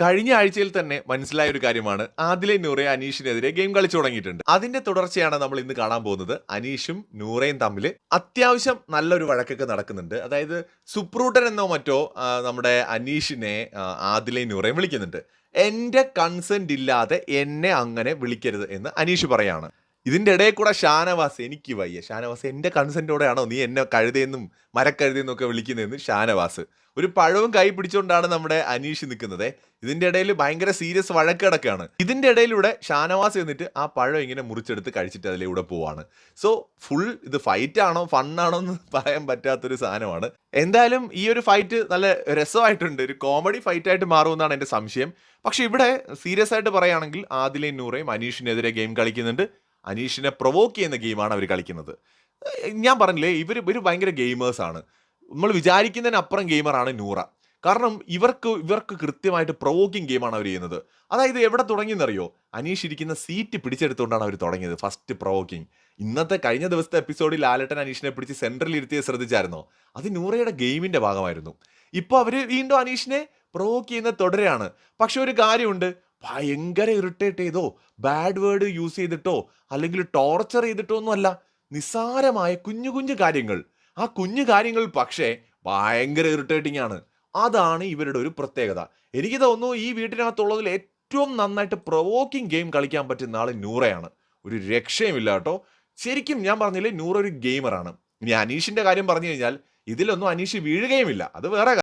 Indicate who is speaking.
Speaker 1: കഴിഞ്ഞ ആഴ്ചയിൽ തന്നെ മനസ്സിലായ ഒരു കാര്യമാണ്. ആദിലെ നൂറെ അനീഷിനെതിരെ ഗെയിം കളിച്ചു തുടങ്ങിയിട്ടുണ്ട്. അതിന്റെ തുടർച്ചയാണ് നമ്മൾ ഇന്ന് കാണാൻ പോകുന്നത്. അനീഷും നൂറയും തമ്മിൽ അത്യാവശ്യം നല്ലൊരു വഴക്കൊക്കെ നടക്കുന്നുണ്ട്. അതായത് സുപ്രൂട്ടൻ എന്നോ മറ്റോ നമ്മുടെ അനീഷിനെ ആദിലെ നൂറയും വിളിക്കുന്നുണ്ട്. എന്റെ കൺസെന്റ് ഇല്ലാതെ എന്നെ അങ്ങനെ വിളിക്കരുത് എന്ന് അനീഷ് പറയാണ്. ഇതിന്റെ ഇടയിൽ കൂടെ ഷാനവാസ് എനിക്ക് വയ്യ. ഷാനവാസ് എന്റെ കൺസെന്റോടെയാണോ നീ എന്നെ കഴുതയെന്നും മരക്കഴുതയെന്നും ഒക്കെ വിളിക്കുന്നതെന്ന് ഷാനവാസ്. ഒരു പഴവും കൈ പിടിച്ചുകൊണ്ടാണ് നമ്മുടെ അനീഷ് നിൽക്കുന്നത്. ഇതിന്റെ ഇടയിൽ ഭയങ്കര സീരിയസ് വഴക്ക് ഇതിന്റെ ഇടയിലൂടെ ഷാനവാസ് എന്നിട്ട് ആ പഴം ഇങ്ങനെ മുറിച്ചെടുത്ത് കഴിച്ചിട്ട് അതിലൂടെ പോവാണ്. സോ ഫുൾ ഇത് ഫൈറ്റ് ആണോ ഫണ്ണാണോ എന്ന് പറയാൻ പറ്റാത്തൊരു സാധനമാണ്. എന്തായാലും ഈ ഒരു ഫൈറ്റ് നല്ല രസമായിട്ടുണ്ട്. ഒരു കോമഡി ഫൈറ്റ് ആയിട്ട് മാറുമെന്നാണ് എന്റെ സംശയം. പക്ഷേ ഇവിടെ സീരിയസ് ആയിട്ട് പറയുകയാണെങ്കിൽ ആദിലെ നൂറയും അനീഷിനെതിരെ ഗെയിം കളിക്കുന്നുണ്ട്. അനീഷിനെ പ്രൊവോക്ക് ചെയ്യുന്ന ഗെയിമാണ് അവർ കളിക്കുന്നത്. ഞാൻ പറഞ്ഞില്ലേ ഇവർ ഇവർ ഭയങ്കര ഗെയിമേഴ്സാണ് നമ്മൾ വിചാരിക്കുന്നതിനപ്പുറം ഗെയിമറാണ് നൂറ. കാരണം ഇവർക്ക് ഇവർക്ക് കൃത്യമായിട്ട് പ്രൊവോക്കിംഗ് ഗെയിമാണ് അവർ ചെയ്യുന്നത്. അതായത് എവിടെ തുടങ്ങിയെന്നറിയോ? അനീഷ് ഇരിക്കുന്ന സീറ്റ് പിടിച്ചെടുത്തുകൊണ്ടാണ് അവർ തുടങ്ങിയത് ഫസ്റ്റ് പ്രൊവോക്കിംഗ് ഇന്നത്തെ കഴിഞ്ഞ ദിവസത്തെ എപ്പിസോഡിൽ ലാലട്ടൻ അനീഷിനെ പിടിച്ച് സെൻട്രൽ ഇരുത്തിയത് ശ്രദ്ധിച്ചായിരുന്നോ? അത് നൂറയുടെ ഗെയിമിന്റെ ഭാഗമായിരുന്നു. ഇപ്പോൾ അവർ വീണ്ടും അനീഷിനെ പ്രൊവോക്ക് ചെയ്യുന്ന തുടരെയാണ് പക്ഷെ ഒരു കാര്യമുണ്ട് ഭയങ്കര ഇറിറ്റേറ്റ് ചെയ്തോ ബാഡ് വേർഡ് യൂസ് ചെയ്തിട്ടോ അല്ലെങ്കിൽ ടോർച്ചർ ചെയ്തിട്ടോ ഒന്നുമല്ല. നിസ്സാരമായ കുഞ്ഞു കുഞ്ഞു കാര്യങ്ങൾ. ആ കുഞ്ഞു കാര്യങ്ങൾ പക്ഷേ ഭയങ്കര ഇറിറ്റേറ്റിംഗ് ആണ്. അതാണ് ഇവരുടെ ഒരു പ്രത്യേകത. എനിക്ക് തോന്നുന്നു ഈ വീട്ടിനകത്തുള്ളതിൽ ഏറ്റവും നന്നായിട്ട് പ്രൊവോക്കിംഗ് ഗെയിം കളിക്കാൻ പറ്റുന്ന ആൾ നൂറയാണ്. ഒരു രക്ഷയുമില്ല കേട്ടോ. ശരിക്കും ഞാൻ പറഞ്ഞില്ലേ നൂറ ഒരു ഗെയിമറാണ് ഇനി അനീഷിന്റെ കാര്യം പറഞ്ഞു കഴിഞ്ഞാൽ ഇതിലൊന്നും അനീഷ് വീഴുകയുമില്ല. അത് വേറെ